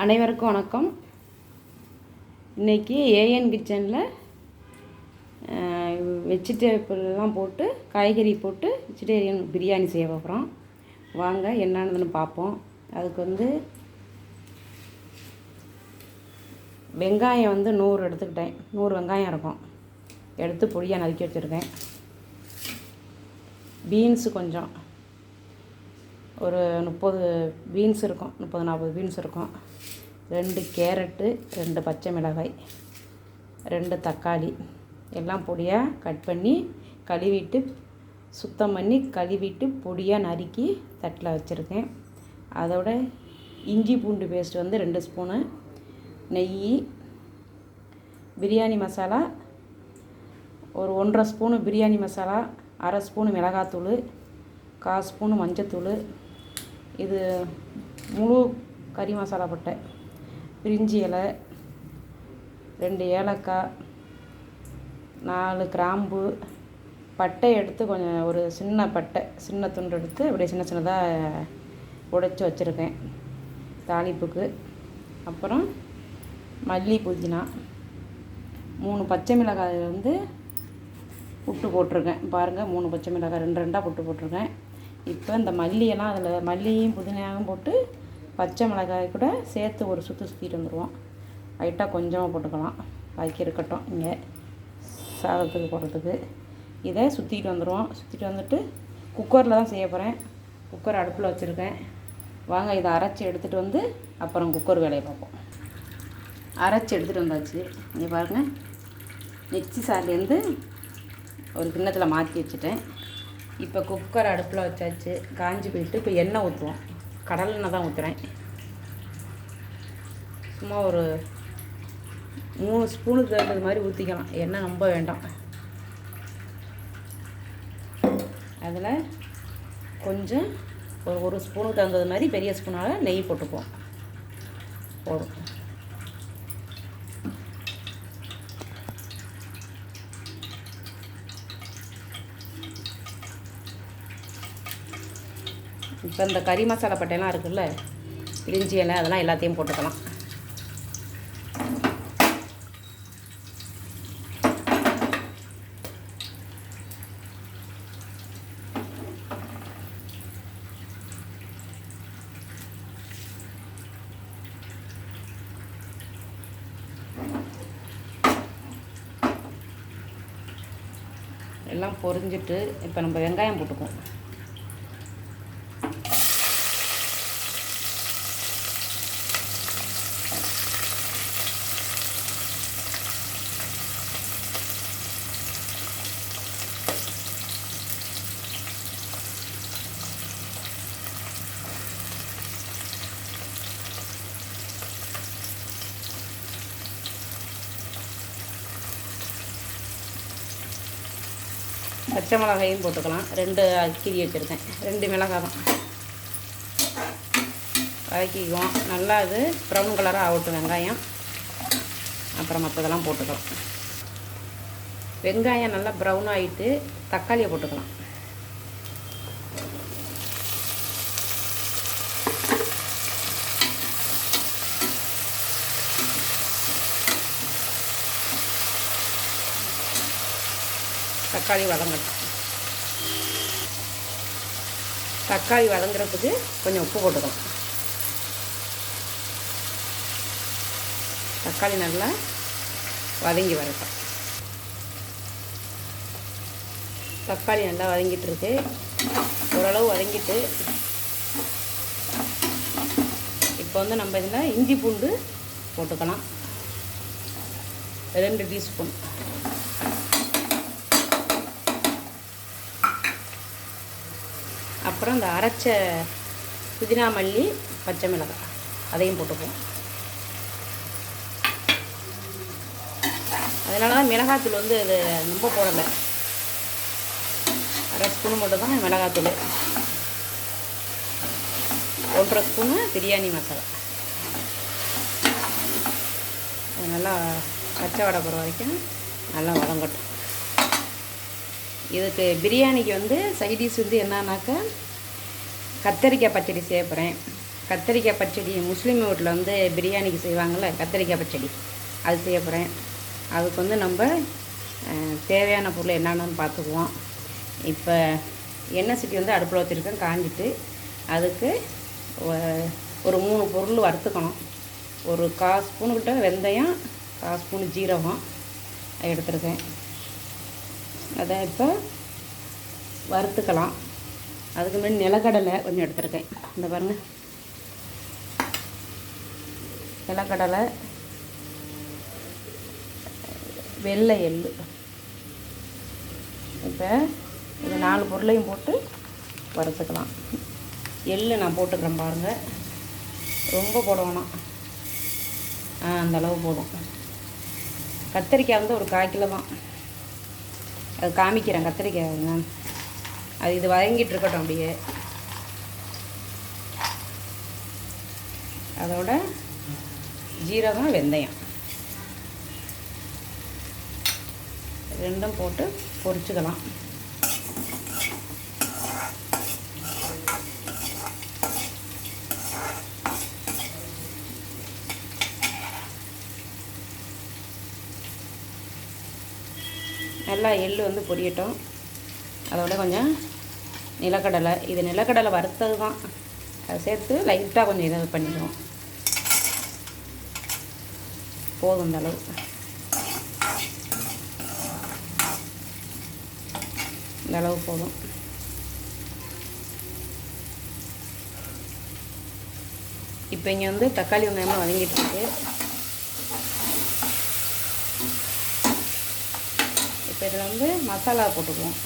அனைவருக்கும் வணக்கம். இன்றைக்கி ஏஎன் கிச்சனில் வெஜிடேபிள்லாம் போட்டு காய்கறி போட்டு வெஜிடேரியன் பிரியாணி செய்ய போகிறோம் வாங்க என்னன்னு பார்ப்போம். அதுக்கு வந்து வெங்காயம் வந்து நூறு எடுத்துக்கிட்டேன். நூறு வெங்காயம் இருக்கும். எடுத்து பொடியாக நறுக்கி வச்சுருக்கேன். பீன்ஸு கொஞ்சம். ஒரு முப்பது பீன்ஸ் இருக்கும். முப்பது நாற்பது பீன்ஸ் இருக்கும். ரெண்டு கேரட்டு ரெண்டு பச்சை மிளகாய் ரெண்டு தக்காளி. எல்லாம் பொடியாக கட் பண்ணி கழுவிட்டு சுத்தம் பண்ணி கழுவிட்டு பொடியாக நறுக்கி தட்டில் வச்சுருக்கேன். அதோட இஞ்சி பூண்டு பேஸ்ட் வந்து ரெண்டு ஸ்பூனு. நெய் பிரியாணி மசாலா ஒரு ஒன்றரை ஸ்பூனு பிரியாணி மசாலா அரை ஸ்பூனு மிளகாத்தூள் கால் ஸ்பூனு மஞ்சத்தூள். இது முழு கறி மசாலா பட்டை. பிரிஞ்சி இலை ரெண்டு ஏலக்காய் நாலு கிராம்பு பட்டை எடுத்து கொஞ்சம் ஒரு சின்ன பட்டை சின்ன துண்டு எடுத்து அப்படியே சின்ன சின்னதாக உடைச்சி வச்சுருக்கேன் தாளிப்புக்கு. அப்புறம் மல்லி புதினா மூணு பச்சை மிளகாய் வந்து புட்டு போட்டிருக்கேன். பாருங்கள் மூணு பச்சை மிளகாய் ரெண்டு ரெண்டாக புட்டு போட்டிருக்கேன். இப்போ இந்த மல்லியெல்லாம் அதில் மல்லியும் புதினாவும் போட்டு பச்சை மிளகாய் கூட சேர்த்து ஒரு சுற்று சுற்றிட்டு வந்துடுவோம் லைட்டாக கொஞ்சமாக போட்டுக்கலாம். பாக்கி இருக்கட்டும் இங்கே. சாதத்துக்கு போடுறதுக்கு. இதை சுற்றிட்டு வந்துடுவோம் சுற்றிட்டு வந்துட்டு குக்கரில் தான் செய்ய போகிறேன் குக்கர் அடுப்பில் வச்சுருக்கேன். வாங்க இதை அரைச்சி எடுத்துகிட்டு வந்து அப்புறம் குக்கர் வேலையை பார்ப்போம். அரைச்சி எடுத்துகிட்டு வந்தாச்சு. இங்கே பாருங்கள் மிக்சி சார்லேருந்து ஒரு கிண்ணத்தில் மாற்றி வச்சுட்டேன். இப்போ குக்கர் அடுப்பில் வச்சாச்சு. காஞ்சி போயிட்டு இப்போ எண்ணெய் ஊற்றுவோம் கடல் எண்ணெய் தான் ஊற்றுறேன் சும்மா ஒரு மூணு ஸ்பூனுக்கு தகுந்தது மாதிரி ஊற்றிக்கலாம் எண்ணெய் ரொம்ப வேண்டாம். அதில் கொஞ்சம் ஒரு ஒரு ஸ்பூனுக்கு தகுந்தது மாதிரி பெரிய ஸ்பூனால் நெய் போட்டுப்போம் போதும். இப்போ இந்த கறி மசாலா பட்டையெல்லாம் இருக்குல்ல பிரிஞ்சி இலை அதெல்லாம் எல்லாத்தையும் போட்டுக்கலாம். எல்லாம் பொரிஞ்சிட்டு இப்போ நம்ம வெங்காயம் போட்டுக்குவோம். பச்சை மிளகாயும் போட்டுக்கலாம். ரெண்டு அக்கிரி வச்சுருக்கேன். ரெண்டு மிளகாய் தான் வதக்கிக்குவோம். நல்லா இது ப்ரௌன் கலராக ஆகட்டும் வெங்காயம். அப்புறம் மற்றதெல்லாம் போட்டுக்கலாம். வெங்காயம் நல்லா ப்ரௌன் ஆகிட்டு தக்காளியை போட்டுக்கலாம். தக்காளி வதங்கட்டும். தக்காளி வதங்குறதுக்கு கொஞ்சம் உப்பு போட்டுக்கலாம் தக்காளி நல்லா வதங்கி வரட்டும். தக்காளி நல்லா வதங்கிட்டு இருக்கு ஓரளவு வதங்கிட்டு இப்போ வந்து நம்ம இதில் இஞ்சி பூண்டு போட்டுக்கலாம். ரெண்டு டீஸ்பூன். அப்புறம் இந்த அரைச்ச புதினா மல்லி பச்சை மிளகாய். அதையும் போட்டுப்போம் அதனால தான் மிளகாத்தூள் வந்து இது ரொம்ப போடலை. அரை ஸ்பூன் மட்டும் தான் மிளகாத்தூள் ஒன்றரை ஸ்பூனு பிரியாணி மசாலா. அது நல்லா பச்சை வடை போகிற வரைக்கும் நல்லா வதங்கட்டும். இதுக்கு பிரியாணிக்கு வந்து சைடிஷ் வந்து என்னன்னாக்கா கத்தரிக்காய் பச்சடி செய்ய போகிறேன் கத்திரிக்காய் பச்சடி முஸ்லீம் வீட்டில் வந்து பிரியாணிக்கு செய்வாங்கள்ல கத்திரிக்காய் பச்சடி. அது செய்ய போகிறேன் அதுக்கு வந்து நம்ம தேவையான பொருள் என்னென்னு பார்த்துக்குவோம். இப்போ எண்ணெய் சட்டி வந்து அடுப்பில் வச்சுருக்கேன் காஞ்சிட்டு. அதுக்கு ஒரு மூணு பொருள் வறுத்துக்கணும். ஒரு கால் ஸ்பூனுக்கிட்ட வெந்தயம் கால் ஸ்பூனு ஜீரகம் எடுத்துருக்கேன். அதை இப்போ வறுத்துக்கலாம். அதுக்கு முன்னாடி நிலக்கடலை கொஞ்சம் எடுத்துருக்கேன். இந்த பாருங்கள் நிலக்கடலை வெள்ளை எள்ளு. இப்போ இந்த நாலு பொருளையும் போட்டு வறுத்துக்கலாம். எள்ளு நான் போட்டுக்கிறேன் பாருங்கள் ரொம்ப போட வேணாம். ஆ அந்த அளவு கத்திரிக்காய் வந்து ஒரு கால் கிலோ தான். அது காமிக்கிறேன் கத்திரிக்காய் நான் அது இது வதங்கிட்டு இருக்கட்டும் அப்படியே. அதோட ஜீரகம் வெந்தயம். ரெண்டும் போட்டு பொரிச்சுக்கலாம். நல்லா எள்ளு வந்து பொரியட்டும். அதோட கொஞ்சம் நிலக்கடலை. இது நிலக்கடலை வறுத்தது தான். அதை சேர்த்து லைட்டாக கொஞ்சம் இதை பண்ணிடுவோம். போதும் இந்த அளவு. இந்த அளவு போதும். இப்போ இங்கே வந்து தக்காளி வெங்காயமாக வதங்கிட்டு இருக்கு. இப்போ இதில் வந்து மசாலா போட்டுக்குவோம்.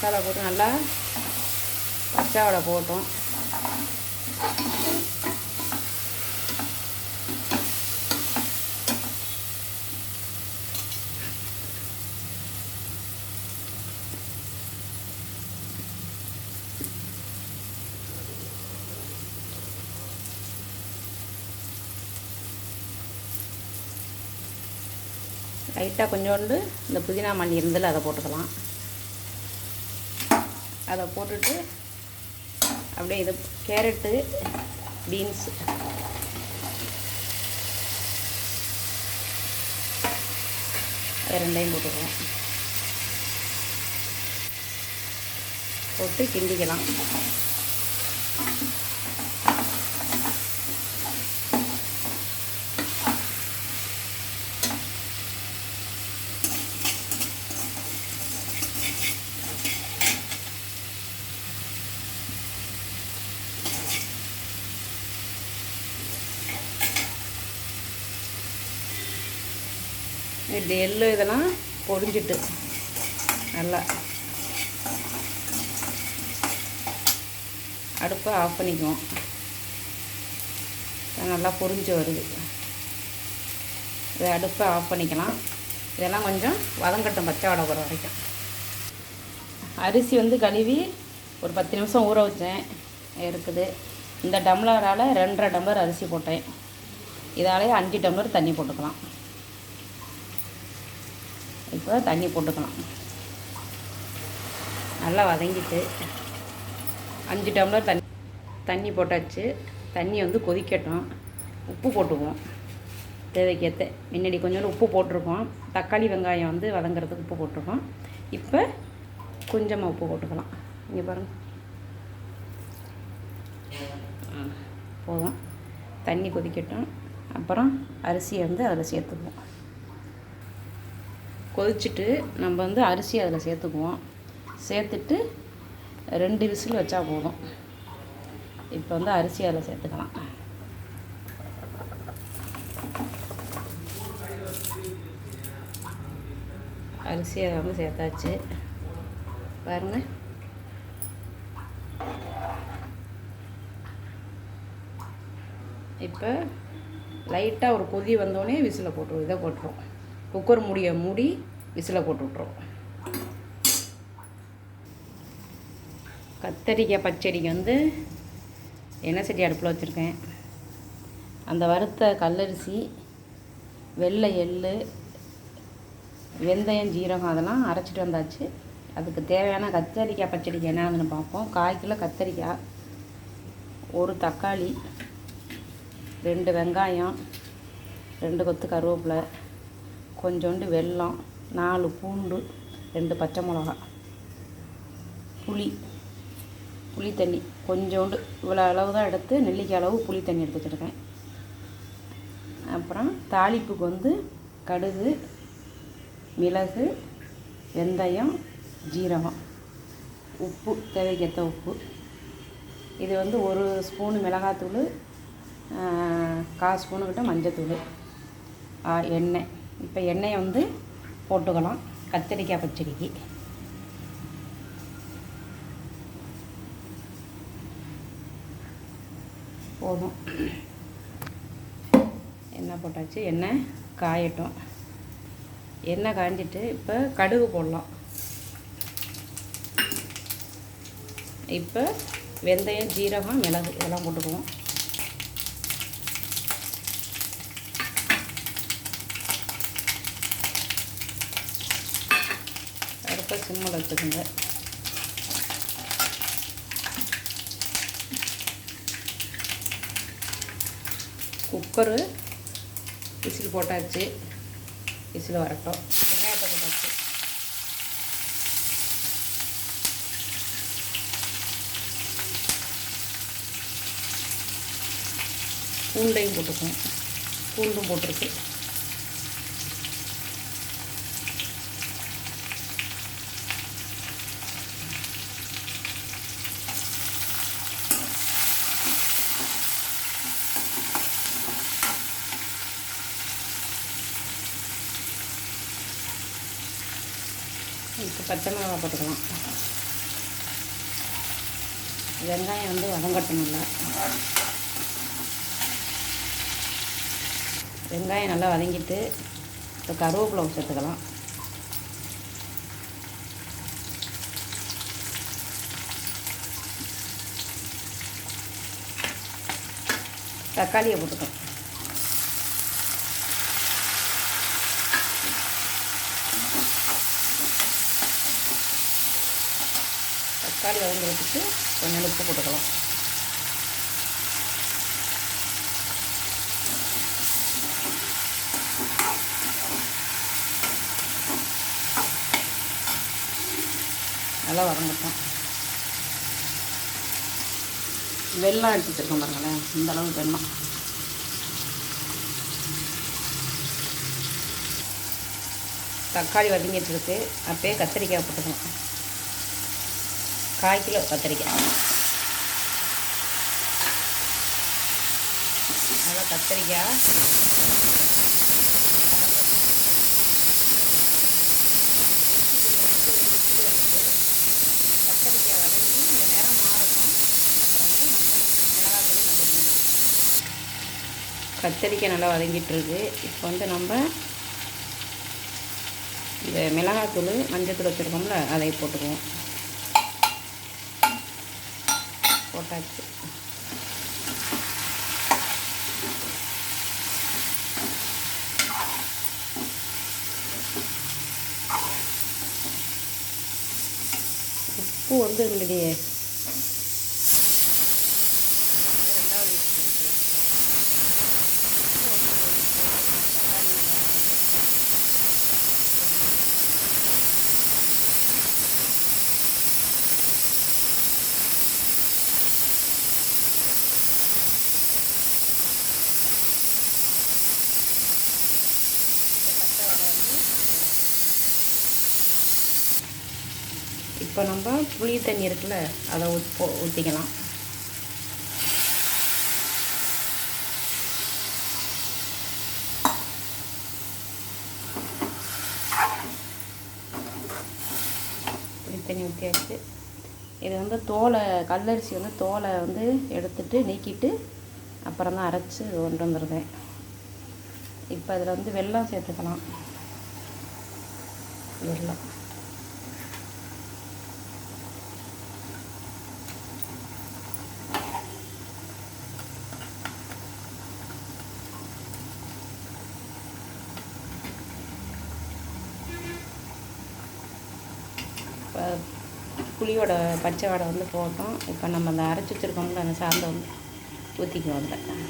மசாலா போட்டு நல்லா பச்சை வடை போட்டோம். லைட்டாக கொஞ்சோண்டு இந்த புதினா மல்லி இருந்தில் அதை போட்டுக்கலாம். அதை போட்டுட்டு அப்படியே இது கேரட்டு பீன்ஸு. ரெண்டையும் போட்டுக்கலாம். போட்டு கிண்டிக்கலாம். இந்த எள்ளு இதெல்லாம் பொரிஞ்சிட்டு நல்லா. அடுப்பை ஆஃப் பண்ணிக்குவோம். நல்லா பொரிஞ்சு வருது. இதை அடுப்பை ஆஃப் பண்ணிக்கலாம். இதெல்லாம் கொஞ்சம் வதங்கட்டும் பச்சை வடை போகிற வரைக்கும். அரிசி வந்து கழுவி ஒரு பத்து நிமிஷம் ஊற வச்சேன். இருக்குது. இந்த டம்ளரால் ரெண்டரை டம்ளர் அரிசி போட்டேன். இதாலே அஞ்சு டம்ளர் தண்ணி போட்டுக்கலாம். இப்போ தண்ணி போட்டுக்கலாம். நல்லா வதங்கிட்டு அஞ்சு டம்ளர் தண்ணி தண்ணி போட்டாச்சு. தண்ணி வந்து கொதிக்கட்டும். உப்பு போட்டுக்குவோம். தேவைக்கேற்ற முன்னாடி கொஞ்சோண்டு உப்பு போட்டிருக்கோம். தக்காளி வெங்காயம் வந்து வதங்குறதுக்கு உப்பு போட்டிருக்கோம். இப்போ கொஞ்சமாக உப்பு போட்டுக்கலாம். இங்கே பாருங்கள் போதும். தண்ணி கொதிக்கட்டும். அப்புறம் அரிசியை வந்து அதில் சேர்த்துக்குவோம். கொதிச்சுட்டு நம்ம வந்து அரிசி அதில் சேர்த்துக்குவோம். சேர்த்துட்டு ரெண்டு விசில் வச்சா போதும். இப்போ வந்து அரிசி அதில் சேர்த்துக்கலாம். அரிசி அதை வந்து சேர்த்தாச்சு. பாருங்கள் இப்போ லைட்டாக ஒரு கொதி வந்தோடனே விசிலை போட்டுருவோம். இதை போட்டுருவோம். குக்கர் மூடியை மூடி விசில போட்டு விட்ருவோம் கத்தரிக்காய் பச்சடிக்கு வந்து எண்ணெய் சட்டி அடுப்பில் வச்சுருக்கேன். அந்த வறுத்த கல்லரிசி வெள்ளை எள்ளு வெந்தயம் ஜீரகம் அதெல்லாம் அரைச்சிட்டு வந்தாச்சு. அதுக்கு தேவையான கத்தரிக்காய் பச்சடிக்கு என்னென்னு பார்ப்போம். கால் கிலோ கத்தரிக்காய் ஒரு தக்காளி ரெண்டு வெங்காயம் ரெண்டு கொத்து கருவேப்பிலை கொஞ்சோண்டு வெல்லம் நாலு பூண்டு ரெண்டு பச்சை மிளகா புளி புளி தண்ணி. கொஞ்சோண்டு இவ்வளோ அளவு தான் எடுத்து நெல்லிக்காய் அளவு புளி தண்ணி எடுத்து வச்சுருக்கேன். அப்புறம் தாளிப்புக்கு வந்து கடுகு மிளகு வெந்தயம் ஜீரகம். உப்பு தேவைக்கேற்ற உப்பு. இது வந்து ஒரு ஸ்பூனு மிளகாத்தூள் கால் ஸ்பூனுக்கிட்ட மஞ்சத்தூள் எண்ணெய். இப்போ எண்ணெயை வந்து போட்டுக்கலாம். கத்திரிக்காய் பச்சடிக்கு. போதும். எண்ணெய் போட்டாச்சு. எண்ணெய் காயட்டும். எண்ணெய் காய்ஞ்சிட்டு இப்போ கடுகு போடலாம். இப்போ வெந்தயம் ஜீரகம் மிளகு இதெல்லாம் போட்டுக்குவோம் அடுப்பை சிம்மில் வச்சுக்கோங்க. குக்கரு விசில் போட்டாச்சு. விசில் வரட்டும். வெங்காயத்தை போட்டாச்சு. பூண்டையும் போட்டுக்கணும் பூண்டும் போட்டிருக்கு இப்போ பச்சை மிளகாய் போட்டுக்கலாம். வெங்காயம் வந்து வதங்கட்டணும்ல வெங்காயம் நல்லா வதங்கிட்டு இப்போ கருவேப்பிலை சேர்த்துக்கலாம். தக்காளியை போட்டுக்கலாம். தக்காளி வதங்குறதுக்கு கொஞ்சம் உப்பு போட்டுக்கலாம். நல்லா வதங்கட்டும். வெல்லம் எடுத்து வச்சுருக்கோம் பாருங்களேன். இந்த அளவு வெல்லம். தக்காளி வதங்கிட்டு இருக்கு. அப்பயே கத்திரிக்காய் போட்டுக்கலாம். கால் கிலோ கத்திரிக்காய். நல்லா கத்திரிக்காய். கத்திரிக்காய் வதங்கி இந்த மாறட்டும். நம்ம மிளகாத்தூள் போடணும். கத்திரிக்காய் நல்லா வதங்கிட்டுருக்கு. இப்போ வந்து நம்ம இந்த மிளகாத்தூள் மஞ்சத்தூள் வச்சுருக்கோம்ல அதை போட்டுக்குவோம். போட்டாச்சு. உப்பு வந்து எங்களுடைய இப்போ நம்ம புளி தண்ணி இருக்குல்ல அதை ஊத் ஊற்றிக்கலாம் புளி தண்ணி ஊற்றியாச்சு இது வந்து தோலை கல்லரிசி வந்து தோலை வந்து எடுத்துட்டு நீக்கிட்டு அப்புறம் தான் அரைச்சி கொண்டு வந்துருந்தேன் இப்போ அதில் வந்து வெல்லம் சேர்த்துக்கலாம். வெல்லம் இப்போ புளியோட பச்சை வடை வந்து போட்டோம். இப்போ நம்ம அந்த அரைச்சி வச்சுருக்கோம்ல அந்த சாந்தை வந்து ஊற்றிக்குவோம் அதில்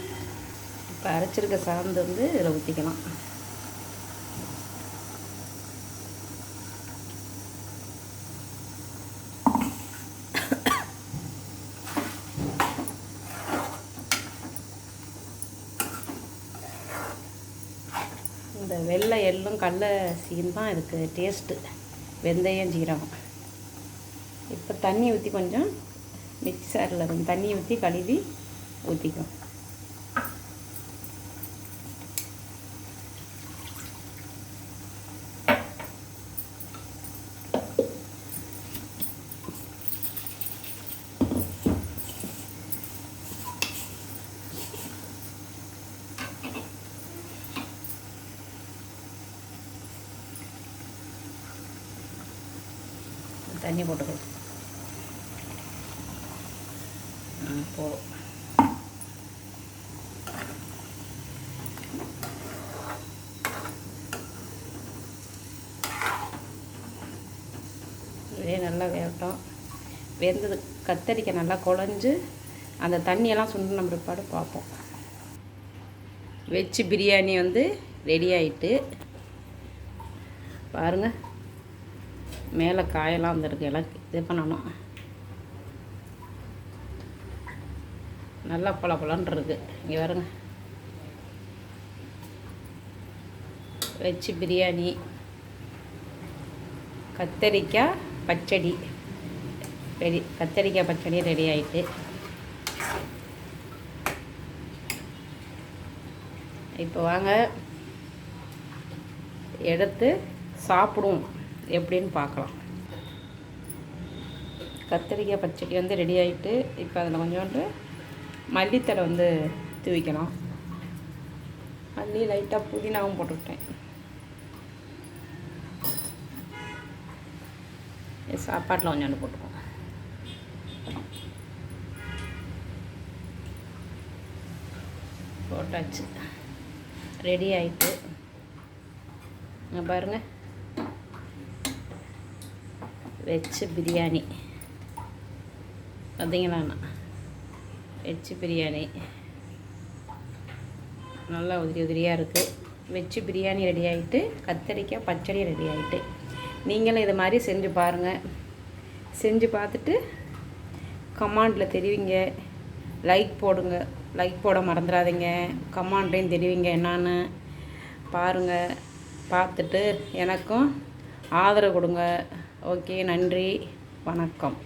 இப்போ அரைச்சிருக்க சாந்து வந்து இதில் ஊற்றிக்கலாம் இந்த வெள்ளை எள்ளும் கடல சீன் தான் இதுக்கு டேஸ்ட்டு வெந்தயம் ஜீரகம். இப்போ தண்ணி ஊற்றி கொஞ்சம் மிக்சரில் கொஞ்சம் தண்ணி ஊற்றி கழுவி ஊற்றிக்கும் தண்ணி போட்டுக்கலாம் போதும் இதே நல்லா வேகட்டும். வெந்தது கத்தரிக்காய் நல்லா குழஞ்சு அந்த தண்ணியெல்லாம் சுண்டின பிற்பாடு பார்ப்போம். வெஜ்ஜு பிரியாணி வந்து ரெடி ஆகிட்டு பாருங்கள் மேலே காயெல்லாம் வந்துருக்கு எல்லாம் இது பண்ணணும். நல்லா பல பலன்னு இருக்கு இங்கே வருங்க வெஜ் பிரியாணி கத்தரிக்காய் பச்சடி. ரெடி கத்தரிக்காய் பச்சடி ரெடி ஆகிட்டு இப்போ வாங்க. எடுத்து சாப்பிடுவோம். எப்படின்னு பார்க்கலாம். கத்திரிக்காய் பச்சடி வந்து ரெடி ஆகிட்டு இப்போ அதில் கொஞ்சோண்டு மல்லித்தலை வந்து தூவிக்கலாம். மல்லி லைட்டாக புதினாவும் போட்டுவிட்டேன் சாப்பாட்டில் கொஞ்சோண்டு போட்டுக்கோம் போட்டாச்சு. ரெடி ஆயிட்டு. பாருங்கள் வெஜ்ஜு பிரியாணி. பார்த்தீங்களாண்ணா வெஜ்ஜு பிரியாணி. நல்லா உதிரி உதிரியாக இருக்குது வெஜ்ஜு பிரியாணி ரெடி ஆகிட்டு கத்தரிக்காய் பச்சடி ரெடி ஆகிட்டு நீங்களும் இது மாதிரி செஞ்சு பாருங்கள் செஞ்சு பார்த்துட்டு கமாண்டில் தெரிவிங்க. லைக் போடுங்க. லைக் போட மறந்துடாதீங்க. கமாண்ட்லேயும் தெரிவிங்க என்னான்னு. பாருங்கள் பார்த்துட்டு எனக்கும் ஆதரவு கொடுங்க. ஓகே நன்றி. வணக்கம்.